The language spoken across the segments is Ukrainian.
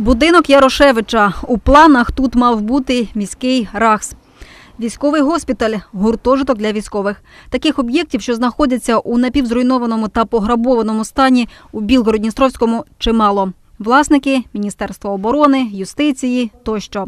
Будинок Ярошевича. У планах тут мав бути міський РАХС. Військовий госпіталь – гуртожиток для військових. Таких об'єктів, що знаходяться у напівзруйнованому та пограбованому стані у Білгород-Дністровському, чимало. Власники – Міністерство оборони, юстиції тощо.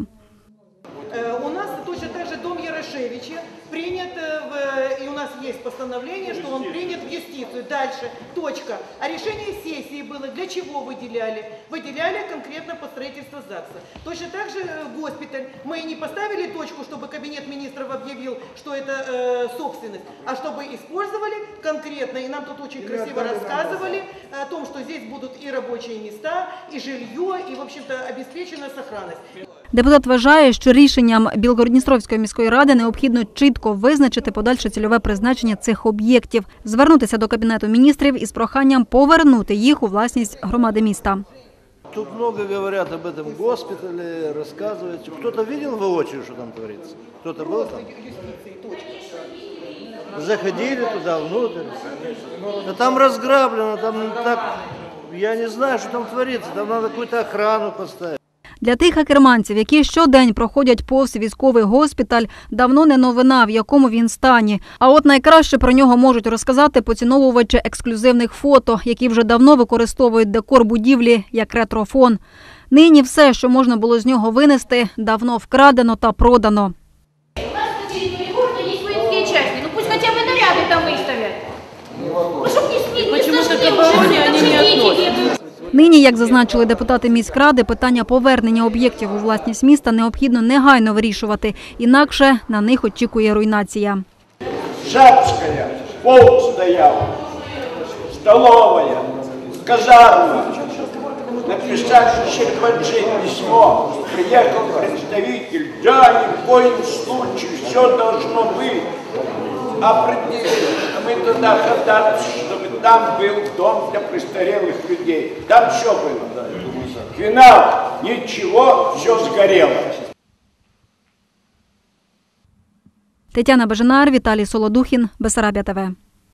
Есть постановление, что он принят в юстицию. Дальше, точка. А решение сессии было, для чего выделяли? Выделяли конкретно по строительству ЗАГСа. Точно так же э, госпиталь. Мы не поставили точку, чтобы кабинет министров объявил, что это э, собственность, а чтобы использовали конкретно, и нам тут очень красиво рассказывали о том, что здесь будут и рабочие места, и жилье, и, в общем-то, обеспечена сохранность. Депутат вважає, що рішенням Білгород-Дністровської міської ради необхідно чітко визначити подальше цільове призначення цих об'єктів, звернутися до Кабінету міністрів із проханням повернути їх у власність громади міста. Тут много говорят об этом госпитале, рассказывают. Кто-то видел воочию, что там творится? Кто-то был там? Заходили туда внутрь. Да там разграблено, там так... Я не знаю, что там творится. Там надо какую-то охрану поставить. Для тих акерманців, які щодень проходять повз військовий госпіталь, давно не новина, в якому він стані. А от найкраще про нього можуть розказати поціновувачі ексклюзивних фото, які вже давно використовують декор будівлі як ретрофон. Нині все, що можна було з нього винести, давно вкрадено та продано. У нас на территории города есть воинские части. Ну пусть хотя бы наряды там выставят. Ну чтоб не снить, не сожгли уже, там же дети бегают. Нині, як зазначили депутати міськради, питання повернення об'єктів у власність міста необхідно негайно вирішувати, інакше на них очікує руйнація. Шапская, полк стоял, столовая, казарма. Написать Щербаджи письмо, приехал представитель, да, ни в коем случае, все должно быть. Определили, мы туда ходатайствовали, чтобы там был дом для престарелых людей. Там все было. Финал, ничего, все сгорело. Тетяна Бежанар, Віталій Солодухін, Бесарабія ТВ.